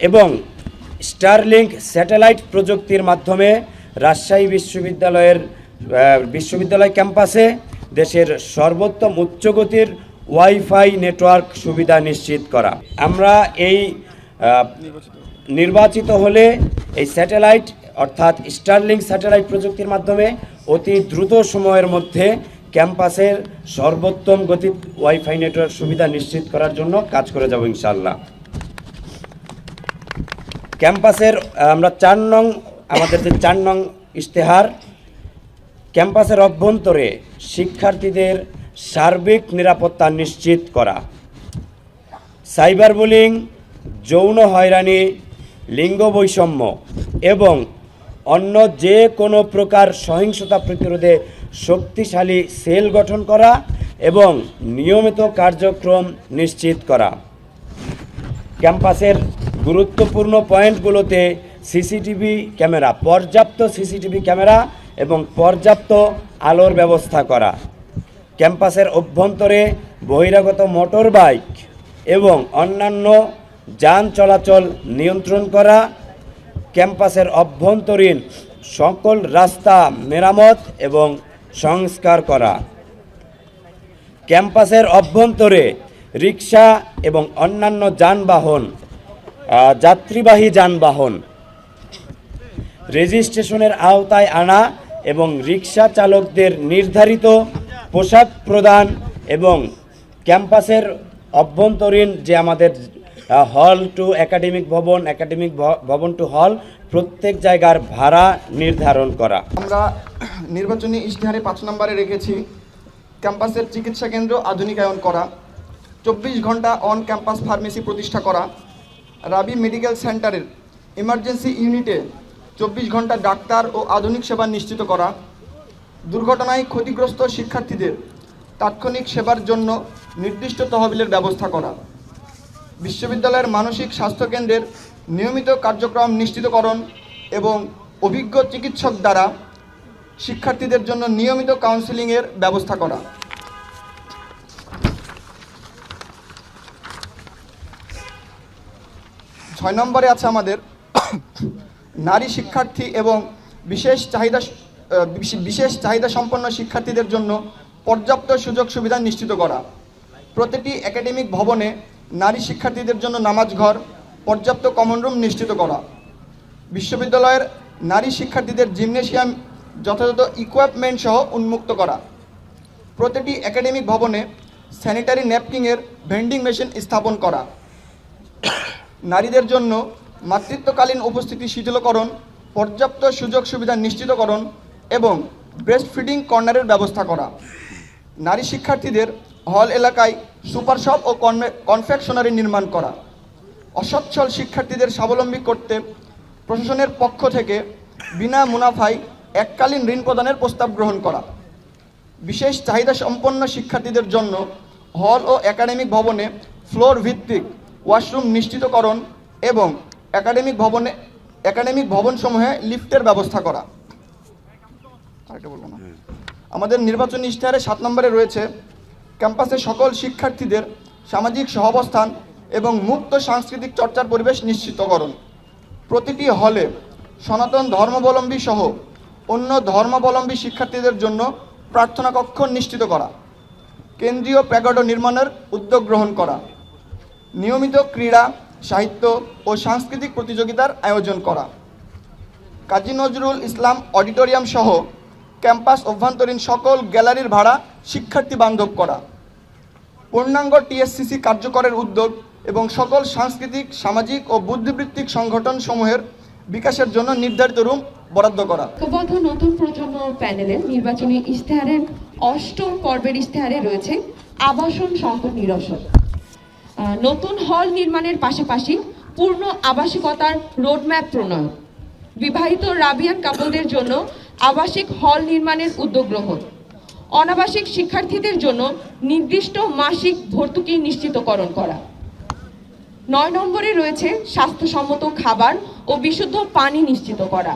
এবং Starlink satellite প্রযুক্তির মাধ্যমে রাজশাহী বিশ্ববিদ্যালয়ের বিশ্ববিদ্যালয় ক্যাম্পাসে দেশের সর্বোত্তম উচ্চগতির ওয়াইফাই নেটওয়ার্ক সুবিধা নিশ্চিত করা। আমরা এই নির্বাচিত হলে এই স্যাটেলাইট অর্থাৎ স্টারলিংক স্যাটেলাইট প্রযুক্তির মাধ্যমে অতি দ্রুত সময়ের মধ্যে ক্যাম্পাসের সর্বোত্তম গতি ওয়াইফাই নেটওয়ার্ক সুবিধা নিশ্চিত করার জন্য কাজ করে যাব ইনশাল্লাহ ক্যাম্পাসের, আমরা চার নং, আমাদের যে চার নং ইশতেহার, ক্যাম্পাসের অভ্যন্তরে শিক্ষার্থীদের সার্বিক নিরাপত্তা নিশ্চিত করা। সাইবার বুলিং যৌন হয়রানি, লিঙ্গ বৈষম্য এবং অন্য যে কোনো প্রকার সহিংসতা প্রতিরোধে শক্তিশালী সেল গঠন করা এবং নিয়মিত কার্যক্রম নিশ্চিত করা। ক্যাম্পাসের গুরুত্বপূর্ণ পয়েন্টগুলোতে সিসিটিভি ক্যামেরা, পর্যাপ্ত সিসিটিভি ক্যামেরা এবং পর্যাপ্ত আলোর ব্যবস্থা করা। ক্যাম্পাসের অভ্যন্তরে বহিরাগত মোটর বাইক এবং অন্যান্য যান চলাচল নিয়ন্ত্রণ করা। ক্যাম্পাসের অভ্যন্তরীণ সকল রাস্তা মেরামত এবং সংস্কার করা। ক্যাম্পাসের অভ্যন্তরে রিক্সা এবং অন্যান্য যানবাহন যাত্রীবাহী যানবাহন। রেজিস্ট্রেশনের আওতায় আনা এবং রিক্সা চালকদের নির্ধারিত পোশাক প্রদান এবং ক্যাম্পাসের অভ্যন্তরীণ যে আমাদের হল টু একাডেমিক ভবন একাডেমিক ভবন টু হল প্রত্যেক জায়গার ভাড়া নির্ধারণ করা। আমরা নির্বাচনী ইশতেহারে পাঁচ নম্বরে রেখেছি ক্যাম্পাসের চিকিৎসা কেন্দ্র আধুনিকায়ন করা, চব্বিশ ঘণ্টা অন ক্যাম্পাস ফার্মেসি প্রতিষ্ঠা করা রাবি মেডিকেল সেন্টারের ইমার্জেন্সি ইউনিটে চব্বিশ ঘণ্টা ডাক্তার ও আধুনিক সেবা নিশ্চিত করা, দুর্ঘটনায় ক্ষতিগ্রস্ত শিক্ষার্থীদের তাৎক্ষণিক সেবার জন্য নির্দিষ্ট তহবিলের ব্যবস্থা করা, বিশ্ববিদ্যালয়ের মানসিক স্বাস্থ্য কেন্দ্রের নিয়মিত কার্যক্রম নিশ্চিতকরণ এবং অভিজ্ঞ চিকিৎসক দ্বারা শিক্ষার্থীদের জন্য নিয়মিত কাউন্সেলিংয়ের ব্যবস্থা করা। ছয় নম্বরে আছে আমাদের নারী শিক্ষার্থী এবং বিশেষ চাহিদা বিশেষ চাহিদা সম্পন্ন শিক্ষার্থীদের জন্য পর্যাপ্ত সুযোগ সুবিধা নিশ্চিত করা। প্রতিটি একাডেমিক ভবনে নারী শিক্ষার্থীদের জন্য নামাজ ঘর, পর্যাপ্ত কমন রুম নিশ্চিত করা। বিশ্ববিদ্যালয়ের নারী শিক্ষার্থীদের জিমনেশিয়াম, যথাযথ ইকুইপমেন্ট সহ উন্মুক্ত করা। প্রতিটি একাডেমিক ভবনে স্যানিটারি ন্যাপকিংয়ের ভেন্ডিং মেশিন স্থাপন করা। নারীদের জন্য মাতৃত্বকালীন উপস্থিতি শিথিলকরণ, পর্যাপ্ত সুযোগ সুবিধা নিশ্চিতকরণ এবং ব্রেস্ট ফিডিং কর্নারের ব্যবস্থা করা। নারী শিক্ষার্থীদের হল এলাকায় সুপার শপ ও কনফেকশনারি নির্মাণ করা। অসচ্ছল শিক্ষার্থীদের স্বাবলম্বী করতে প্রশাসনের পক্ষ থেকে বিনা মুনাফায় এককালীন ঋণ প্রদানের প্রস্তাব গ্রহণ করা। বিশেষ চাহিদা সম্পন্ন শিক্ষার্থীদের জন্য হল ও একাডেমিক ভবনে ফ্লোর ভিত্তিক ওয়াশরুম নিশ্চিতকরণ এবং একাডেমিক ভবনে, একাডেমিক ভবনসমূহে লিফটের ব্যবস্থা করা। আমাদের নির্বাচনী ইশতেহারে সাত নম্বরে রয়েছে ক্যাম্পাসে সকল শিক্ষার্থীদের সামাজিক সহাবস্থান এবং মুক্ত সাংস্কৃতিক চর্চার পরিবেশ নিশ্চিতকরণ। প্রতিটি হলে সনাতন ধর্মাবলম্বী সহ অন্য ধর্মাবলম্বী শিক্ষার্থীদের জন্য প্রার্থনা কক্ষ নিশ্চিত করা। কেন্দ্রীয় প্যাগড নির্মাণের উদ্যোগ গ্রহণ করা। নিয়মিত ক্রীড়া, সাহিত্য ও সাংস্কৃতিক প্রতিযোগিতার আয়োজন করা। কাজী নজরুল ইসলাম অডিটোরিয়াম সহ ক্যাম্পাস অভ্যন্তরীণ সকল গ্যালারির ভাড়া শিক্ষার্থী বান্ধব করা। পূর্ণাঙ্গ টিএসসিসি কার্যকরের উদ্যোগ এবং সকল সাংস্কৃতিক, সামাজিক ও বুদ্ধিবৃত্তিক সংগঠন সমূহের বিকাশের জন্য নির্ধারিত রুম বরাদ্দ করা। নতুন প্রজন্ম নির্বাচনী ইশতেহারের অষ্টম পর্বের ইশতেহারে রয়েছে আবাসন সংকট নিরসন। নতুন হল নির্মাণের পাশাপাশি পূর্ণ আবাসিকতার রোডম্যাপ প্রণয়ন। বিবাহিত রাবিয়ান কাপলদের জন্য আবাসিক হল নির্মাণের উদ্যোগ গ্রহণ। অনাবাসিক শিক্ষার্থীদের জন্য নির্দিষ্ট মাসিক ভর্তুকি নিশ্চিতকরণ করা। নয় নম্বরে রয়েছে স্বাস্থ্যসম্মত খাবার ও বিশুদ্ধ পানি নিশ্চিত করা।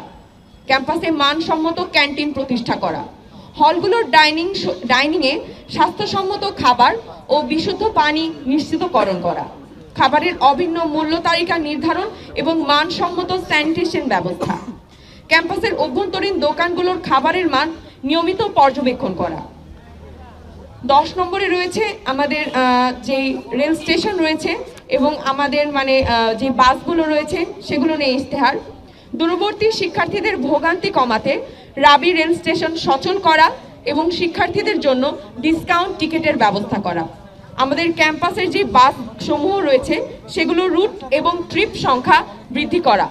ক্যাম্পাসে মানসম্মত ক্যান্টিন প্রতিষ্ঠা করা। হলগুলোর ডাইনিং ডাইনিংয়ে স্বাস্থ্যসম্মত খাবার ও বিশুদ্ধ পানি নিশ্চিতকরণ করা। খাবারের অভিন্ন মূল্য তালিকা নির্ধারণ এবং মানসম্মত স্যানিটেশন ব্যবস্থা। ক্যাম্পাসের অভ্যন্তরীণ দোকানগুলোর খাবারের মান নিয়মিত পর্যবেক্ষণ করা। দশ নম্বরে রয়েছে আমাদের যে রেল স্টেশন রয়েছে এবং আমাদের মানে যে বাসগুলো রয়েছে সেগুলো নিয়ে ইশতেহার। দূরবর্তী শিক্ষার্থীদের ভোগান্তি কমাতে রাবি রেল স্টেশন সচল করা এবং শিক্ষার্থীদের জন্য ডিসকাউন্ট টিকিটের ব্যবস্থা করা। আমাদের ক্যাম্পাসের যে বাস সমূহ রয়েছে সেগুলো রুট এবং ট্রিপ সংখ্যা বৃদ্ধি করা।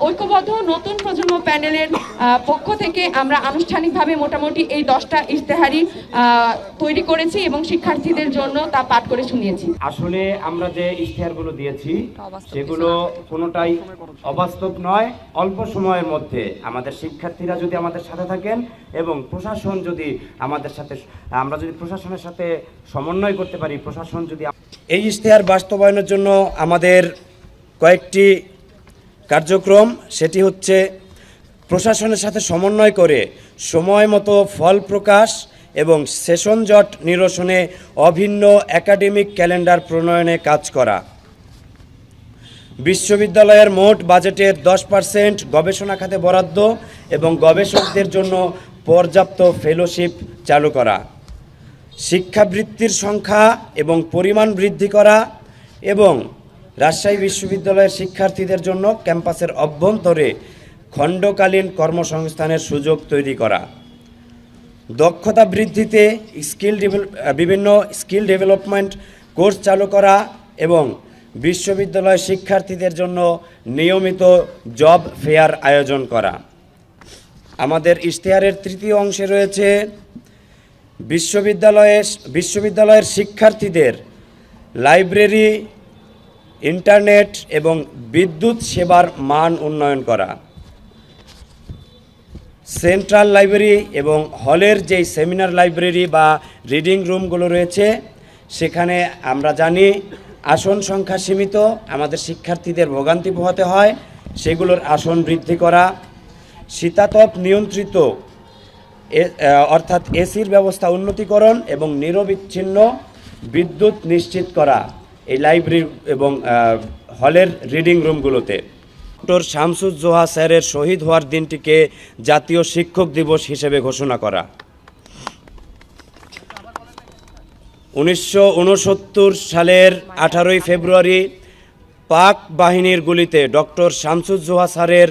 ঐক্যবদ্ধ নতুন প্রজন্ম প্যানেলের আহ, পক্ষ থেকে আমরা আনুষ্ঠানিকভাবে মোটামুটি এই দশটা ইশতেহারি আহ, তৈরি করেছি এবং শিক্ষার্থীদের জন্য তা পাঠ করে শুনিয়েছি। আসলে আমরা যে ইশতেহারগুলো দিয়েছি সেগুলো কোনোটাই অবাস্তব নয়। অল্প সময়ের মধ্যে আমাদের শিক্ষার্থীরা যদি আমাদের সাথে থাকেন এবং প্রশাসন যদি আমাদের সাথে আমরা যদি প্রশাসনের সাথে সমন্বয় করতে পারি প্রশাসন যদি এই ইশতেহার বাস্তবায়নের জন্য আমাদের কয়েকটি কার্যক্রম, সেটি হচ্ছে প্রশাসনের সাথে সমন্বয় করে সময় মতো ফল প্রকাশ এবং সেশন জট নিরসনে অভিন্ন একাডেমিক ক্যালেন্ডার প্রণয়নে কাজ করা। বিশ্ববিদ্যালয়ের মোট বাজেটের দশ পার্সেন্ট গবেষণা খাতে বরাদ্দ এবং গবেষকদের জন্য পর্যাপ্ত ফেলোশিপ চালু করা। শিক্ষাবৃত্তির সংখ্যা এবং পরিমাণ বৃদ্ধি করা এবং রাজশাহী বিশ্ববিদ্যালয়ের শিক্ষার্থীদের জন্য ক্যাম্পাসের অভ্যন্তরে খণ্ডকালীন কর্মসংস্থানের সুযোগ তৈরি করা। দক্ষতা বৃদ্ধিতে স্কিল বিভিন্ন স্কিল ডেভেলপমেন্ট কোর্স চালু করা এবং বিশ্ববিদ্যালয় শিক্ষার্থীদের জন্য নিয়মিত জব ফেয়ার আয়োজন করা। আমাদের ইশতেহারের তৃতীয় অংশে রয়েছে বিশ্ববিদ্যালয়ে, বিশ্ববিদ্যালয়ের শিক্ষার্থীদের লাইব্রেরি ইন্টারনেট এবং বিদ্যুৎ সেবার মান উন্নয়ন করা। সেন্ট্রাল লাইব্রেরি এবং হলের যেই সেমিনার লাইব্রেরি বা রিডিং রুমগুলো রয়েছে, সেখানে আমরা জানি আসন সংখ্যা সীমিত, আমাদের শিক্ষার্থীদের ভোগান্তি পোহাতে হয়, সেগুলোর আসন বৃদ্ধি করা। শীতাতপ নিয়ন্ত্রিত অর্থাৎ এসির ব্যবস্থা উন্নতিকরণ এবং নিরবিচ্ছিন্ন বিদ্যুৎ নিশ্চিত করা। এই লাইব্রেরি এবং হলের রিডিং রুমগুলোতে ডক্টর শামসুজ্জোহা স্যারের শহীদ হওয়ার দিনটিকে জাতীয় শিক্ষক দিবস হিসেবে ঘোষণা করা। উনিশশো উনসত্তর সালের আঠারোই ফেব্রুয়ারি পাক বাহিনীর গুলিতে ডক্টর শামসুজ্জোহা স্যারের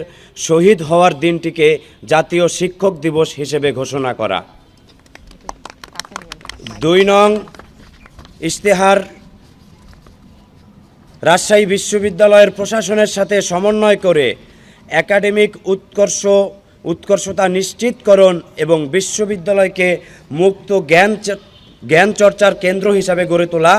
শহীদ হওয়ার দিনটিকে জাতীয় শিক্ষক দিবস হিসেবে ঘোষণা করা। দুই নং ইশতেহার রাজশাহী বিশ্ববিদ্যালয়ের প্রশাসনের সাথে সমন্বয় করে একাডেমিক উৎকর্ষ, উৎকর্ষতা নিশ্চিতকরণ এবং বিশ্ববিদ্যালয়কে মুক্ত জ্ঞান জ্ঞান চর্চার কেন্দ্র হিসাবে গড়ে তোলা